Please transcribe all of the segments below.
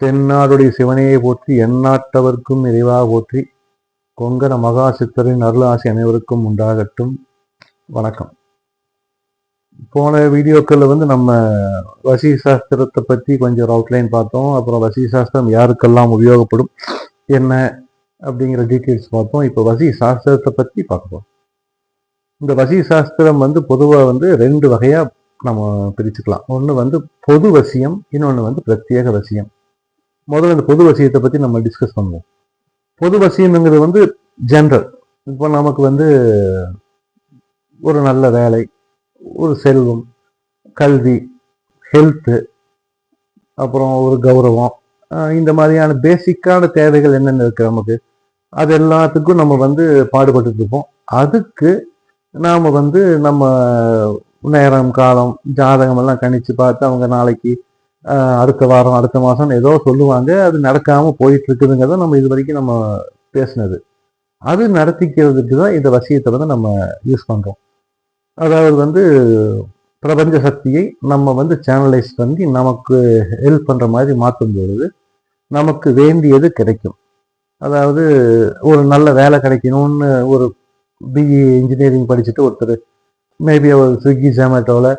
தென்னாடுடைய சிவனையை போற்றி எந்நாட்டவர்க்கும் இறைவாக போற்றி. கொங்கண மகா சித்தரின் அருளாசி அனைவருக்கும் உண்டாகட்டும். வணக்கம். போன வீடியோக்களில் வந்து நம்ம வசி சாஸ்திரத்தை பற்றி கொஞ்சம் அவுட்லைன் பார்த்தோம். அப்புறம் வசி சாஸ்திரம் யாருக்கெல்லாம் உபயோகப்படும் என்ன அப்படிங்கிற டீட்டெயில்ஸ் பார்த்தோம். இப்போ வசி சாஸ்திரத்தை பற்றி பார்ப்போம் இந்த வசி சாஸ்திரம் வந்து பொதுவாக வந்து ரெண்டு வகையாக நம்ம பிரிச்சுக்கலாம். ஒன்று வந்து பொது வசியம் இன்னொன்று வந்து பிரத்யேக வசியம். முதல்ல இந்த பொது வசியத்தை பற்றி நம்ம டிஸ்கஸ் பண்ணுவோம். பொது வசியம்ங்கிறது வந்து ஜென்ரல் இப்போ நமக்கு வந்து ஒரு நல்ல வேலை ஒரு செல்வம் கல்வி ஹெல்த்து அப்புறம் ஒரு கௌரவம் இந்த மாதிரியான பேசிக்கான தேவைகள் என்னென்ன இருக்கு நமக்கு? அது எல்லாத்துக்கும் நம்ம வந்து பாடுபட்டு இருப்போம். அதுக்கு நாம் வந்து நம்ம நேரம் காலம் ஜாதகம் எல்லாம் கணிச்சு பார்த்து அவங்க நாளைக்கு அடுத்த வாரம் அடுத்த மாதம் ஏதோ சொல்லுவாங்க. அது நடக்காமல் போயிட்டு இருக்குதுங்கிறத நம்ம இது வரைக்கும் நம்ம பேசினது. அது நடத்திக்கிறதுக்கு தான் இந்த வசியத்தை வந்து நம்ம யூஸ் பண்ணுறோம் அதாவது வந்து பிரபஞ்ச சக்தியை நம்ம வந்து சேனலைஸ் பண்ணி நமக்கு ஹெல்ப் பண்ணுற மாதிரி மாற்றும் பொழுது நமக்கு வேண்டியது கிடைக்கும். அதாவது ஒரு நல்ல வேலை கிடைக்கணும்னு ஒரு பிஇ இன்ஜினியரிங் படிச்சுட்டு ஒருத்தர் மேபி அவர் ஸ்விக்கி ஜொமேட்டோவில்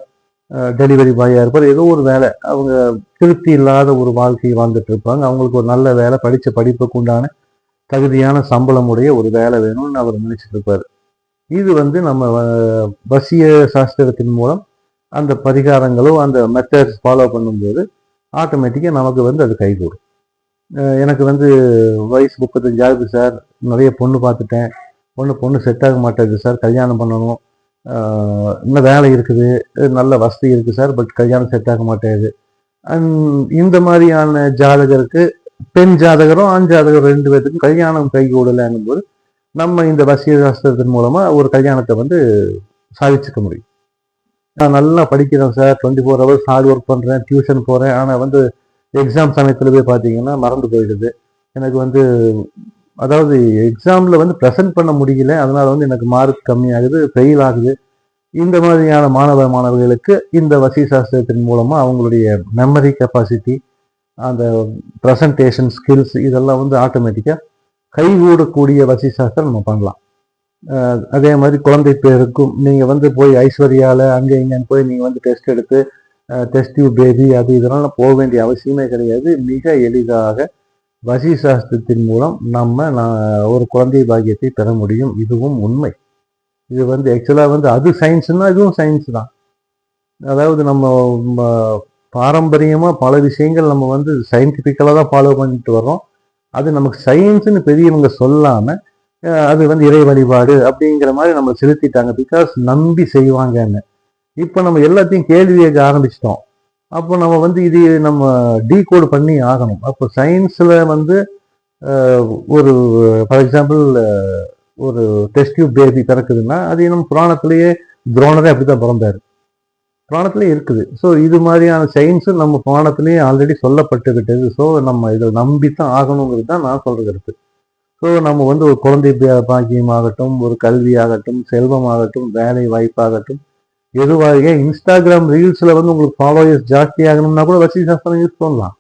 டெலிவரி பாயாக இருப்பார். ஏதோ ஒரு வேலை. அவங்க திருப்தி இல்லாத ஒரு வாழ்க்கையை வாழ்ந்துட்டு இருப்பாங்க. அவங்களுக்கு ஒரு நல்ல வேலை படித்த படிப்புக்கு உண்டான தகுதியான சம்பளம் உடைய ஒரு வேலை வேணும்னு அவர் நினச்சிட்டு இருப்பார். இது வந்து நம்ம அஹ், வசிய சாஸ்திரத்தின் மூலம் அந்த பரிகாரங்களோ அந்த மெத்தட்ஸ் ஃபாலோ பண்ணும்போது ஆட்டோமேட்டிக்காக நமக்கு வந்து அது கைகூடும். எனக்கு வந்து வயசு முப்பத்தஞ்சாவது சார். நிறைய பொண்ணு பார்த்துட்டேன். பொண்ணு பொண்ணு செட் ஆக மாட்டேங்குது சார். கல்யாணம் பண்ணணும். இன்னும் வேலை இருக்குது. நல்ல வசதி இருக்குது சார் பட் கல்யாணம் செட் ஆக மாட்டேங்குது. அண்ட் இந்த மாதிரியான ஜாதகருக்கு பெண் ஜாதகரும் ஆண் ஜாதகரும் ரெண்டு பேர்த்துக்கும் கல்யாணம் கைகூடலைங்கும் போது நம்ம இந்த வசிய சாஸ்திரத்தின் மூலமாக ஒரு கல்யாணத்தை வந்து சாதிச்சுக்க முடியும். நான் நல்லா படிக்கிறேன் sir twenty four hours hard work பண்ணுறேன் டியூஷன் போகிறேன் ஆனால் வந்து எக்ஸாம் சமயத்தில் போய் பார்த்தீங்கன்னா மறந்து போயிடுது. எனக்கு வந்து அதாவது எக்ஸாமில் வந்து ப்ரெசென்ட் பண்ண முடியல. அதனால் வந்து எனக்கு மார்க் கம்மியாகுது ஃபெயில் ஆகுது. இந்த மாதிரியான மாணவ மாணவர்களுக்கு இந்த வசி சாஸ்திரத்தின் மூலமாக அவங்களுடைய மெமரி கெப்பாசிட்டி அந்த ப்ரெசன்டேஷன் ஸ்கில்ஸ் இதெல்லாம் வந்து ஆட்டோமேட்டிக்காக கைகூடக்கூடிய வசி சாஸ்திரம் நம்ம பண்ணலாம். அதே மாதிரி குழந்தை பேருக்கும் நீங்கள் வந்து போய் ஐஸ்வர்யாவில் அங்கே இங்கேன்னு போய் நீங்கள் வந்து டெஸ்ட் எடுத்து டெஸ்ட் டியூப் பேபி அது இதெல்லாம் போக வேண்டிய அவசியமே கிடையாது. மிக எளிதாக வசி சாஸ்திரத்தின் மூலம் நம்ம நான் ஒரு குழந்தை பாக்கியத்தை பெற முடியும். இதுவும் உண்மை. இது வந்து ஆக்சுவலாக வந்து அது சயின்ஸுன்னா இதுவும் சயின்ஸ் தான். அதாவது நம்ம பாரம்பரியமாக பல விஷயங்கள் நம்ம வந்து சயின்டிஃபிக்கலாக தான் ஃபாலோ பண்ணிட்டு வர்றோம். அது நமக்கு சயின்ஸ்னு பெரியவங்க சொல்லாமல் அது வந்து இறை வழிபாடு அப்படிங்கிற மாதிரி நம்ம செலுத்திட்டாங்க. பிகாஸ் நம்பி செய்வாங்கன்னு. இப்போ நம்ம எல்லாத்தையும் கேள்வி கேட்க ஆரம்பிச்சிட்டோம். அப்போ நம்ம வந்து இது நம்ம டீகோட் பண்ணி ஆகணும். அப்போ சயின்ஸில் வந்து ஒரு ஃபார் எக்ஸாம்பிள் ஒரு டெஸ்ட் டியூப் பேபி பிறக்குதுன்னா அது இன்னும் புராணத்திலேயே துரோணரே அப்படிதான் பிறந்தாரு. புராணத்திலே இருக்குது. ஸோ இது மாதிரியான சயின்ஸும் நம்ம புராணத்திலேயே ஆல்ரெடி சொல்லப்பட்டுக்கிட்டது. ஸோ நம்ம இதை நம்பி தான் ஆகணுங்கிறது தான் நான் சொல்கிறது ஸோ நம்ம வந்து ஒரு குழந்தை பாக்கியமாகட்டும் ஒரு கல்வியாகட்டும் செல்வமாகட்டும் வேலை வாய்ப்பாகட்டும் எதுவாக இன்ஸ்டாகிராம் ரீல்ஸில் வந்து உங்களுக்கு ஃபாலோயர்ஸ் ஜாஸ்தி ஆகணும்னா கூட வசதி சாஸ்திரம் யூஸ் பண்ணலாம்.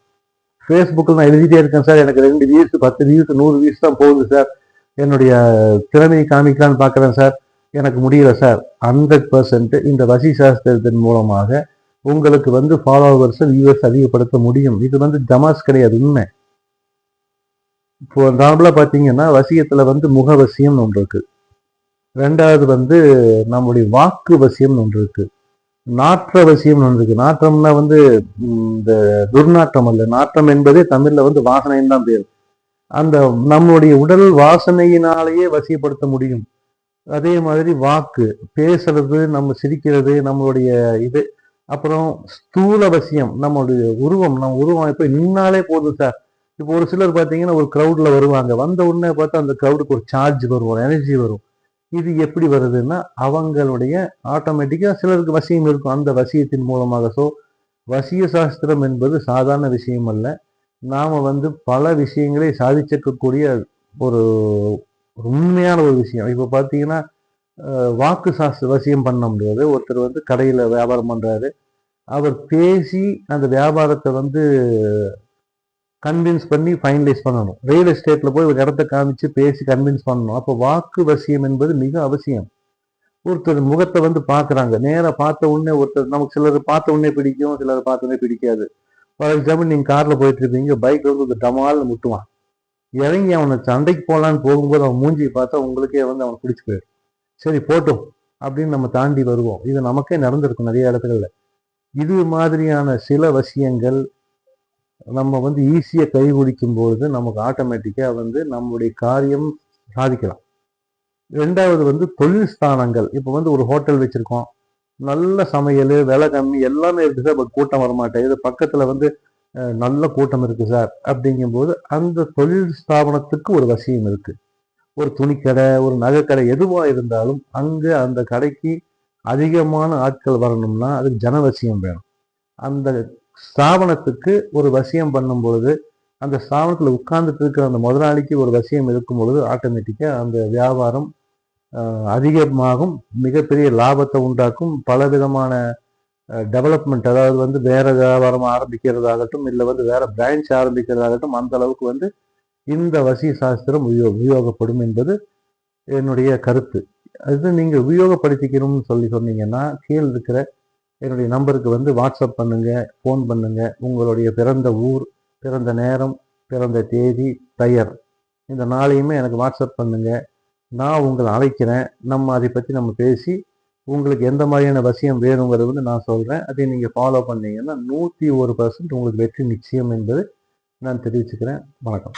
ஃபேஸ்புக்கில் நான் எழுதிட்டே இருக்கேன் சார். எனக்கு ரெண்டு வியூஸ் பத்து வியூஸ் நூறு வியூஸ் தான் போகுது சார். என்னுடைய திறமையை காமிக்கலான்னு பார்க்குறேன் சார். எனக்கு முடியல சார். ஹண்ட்ரட் பர்சன்ட் இந்த வசி சாஸ்திரத்தின் மூலமாக உங்களுக்கு வந்து ஃபாலோவர்ஸை வியூவர்ஸ் அதிகப்படுத்த முடியும். இது வந்து ஜமாஸ் கிடையாது உண்மை. இப்போ நார்மலாக பார்த்தீங்கன்னா வசியத்தில் வந்து முக வசியம்னு ஒன்று இருக்குது ரெண்டாவது வந்து நம்முடைய வாக்கு வசியம்னு ஒன்று இருக்குது நாற்ற வசியம்னு ஒன்று இருக்குது நாற்றம்னா வந்து இந்த துர்நாற்றம் அல்ல. நாற்றம் என்பதே தமிழில் வந்து வாசனைன்னு தான் பேர். அந்த நம்முடைய உடல் வாசனையினாலேயே வசியப்படுத்த முடியும். அதே மாதிரி வாக்கு பேசுறது நம்ம சிரிக்கிறது நம்மளுடைய இது. அப்புறம் ஸ்தூல வசியம் நம்மளுடைய உருவம் நம்ம உருவம் இப்போ நின்னாலே போதும் சார் இப்போ ஒரு சிலர் பார்த்தீங்கன்னா ஒரு க்ரௌடில் வருவாங்க. வந்த உடனே பார்த்தா அந்த க்ரௌடுக்கு ஒரு சார்ஜ் வரும் ஒரு எனர்ஜி வரும். இது எப்படி வருதுன்னா அவங்களுடைய ஆட்டோமேட்டிக்காக சிலருக்கு வசியம் இருக்கும். அந்த வசியத்தின் மூலமாக ஸோ வசிய சாஸ்திரம் என்பது சாதாரண விஷயம் அல்ல. நாம் வந்து பல விஷயங்களை சாதிச்சிருக்கக்கூடிய ஒரு உண்மையான ஒரு விஷயம். இப்போ பார்த்தீங்கன்னா வாக்கு சாஸ்திர வசியம் பண்ண முடியாது. ஒருத்தர் வந்து கடையில் வியாபாரம் பண்ணுறாரு அவர் பேசி அந்த வியாபாரத்தை வந்து கன்வின்ஸ் பண்ணி ஃபைனலைஸ் பண்ணணும். ரியல் எஸ்டேட்டில் போய் ஒரு இடத்த காமிச்சு பேசி கன்வின்ஸ் பண்ணணும். அப்போ வாக்கு வசியம் என்பது மிக அவசியம். ஒருத்தர் முகத்தை வந்து பார்க்குறாங்க. நேராக பார்த்த உடனே ஒருத்தர் நமக்கு சிலர் பார்த்த உடனே பிடிக்கும் சிலர் பார்த்த உடனே பிடிக்காது. ஃபார் எக்ஸாம்பிள் நீங்கள் காரில் போயிட்டுருப்பீங்க பைக்கில் பைக் வந்து ஒரு டமால்னு முட்டுவான். இறங்கி அவனை சண்டைக்கு போகலான்னு போகும்போது அவன் மூஞ்சியை பார்த்தா உங்களுக்கே வந்து அவன் பிடிச்சி போயிடும். சரி போட்டும் அப்படின்னு நம்ம தாண்டி வருவோம். இது நமக்கே நடந்திருக்கும் நிறைய இடத்துல. இது மாதிரியான சில விஷயங்கள் நம்ம வந்து ஈஸியாக கை குடிக்கும் பொழுது நமக்கு ஆட்டோமேட்டிக்காக வந்து நம்முடைய காரியம் சாதிக்கலாம். ரெண்டாவது வந்து தொழில் ஸ்தானங்கள். இப்போ வந்து ஒரு ஹோட்டல் வச்சுருக்கோம். நல்ல சமையல் விலை கம்மி எல்லாமே இருக்குது சார். பட் கூட்டம் வரமாட்டேங்குது பக்கத்தில் வந்து நல்ல கூட்டம் இருக்குது சார். அப்படிங்கும்போது அந்த தொழில் ஸ்தாபனத்துக்கு ஒரு வசியம் இருக்குது ஒரு துணிக்கடை ஒரு நகைக்கடை எதுவாக இருந்தாலும் அங்கே அந்த கடைக்கு அதிகமான ஆட்கள் வரணும்னா அதுக்கு ஜனவசியம் வேணும். அந்த ஸ்தாபனத்துக்கு ஒரு வசியம் பண்ணும் பொழுது அந்த ஸ்தாபனத்தில் உட்கார்ந்துட்டு இருக்கிற அந்த முதலாளிக்கு ஒரு வசியம் இருக்கும் பொழுது ஆட்டோமேட்டிக்காக அந்த வியாபாரம் அதிகமாகும் மிகப்பெரிய லாபத்தை உண்டாக்கும் பல விதமான டெவலப்மெண்ட் அதாவது வந்து வேற வியாபாரம் ஆரம்பிக்கிறதாகட்டும் இல்லை வந்து வேற பிரான்ச் ஆரம்பிக்கிறதாகட்டும் அந்த அளவுக்கு வந்து இந்த வசி சாஸ்திரம் உபயோ உபயோகப்படும் என்பது என்னுடைய கருத்து. அது நீங்கள் உபயோகப்படுத்திக்கணும்னு சொல்லி சொன்னீங்கன்னா கீழே இருக்கிற என்னுடைய நம்பருக்கு வந்து வாட்ஸ்அப் பண்ணுங்கள் ஃபோன் பண்ணுங்கள் உங்களுடைய பிறந்த ஊர் பிறந்த நேரம் பிறந்த தேதி பெயர் இந்த நாளையுமே எனக்கு வாட்ஸ்அப் பண்ணுங்கள் நான் உங்களை அழைக்கிறேன். நம்ம அதை பற்றி நம்ம பேசி உங்களுக்கு எந்த மாதிரியான வசியம் வேணுங்கிறது வந்து நான் சொல்கிறேன் அதை நீங்கள் ஃபாலோ பண்ணீங்கன்னா நூற்றி ஒரு பர்சன்ட் உங்களுக்கு வெற்றி நிச்சயம் என்பது நான் தெரிவிச்சுக்கிறேன். வணக்கம்.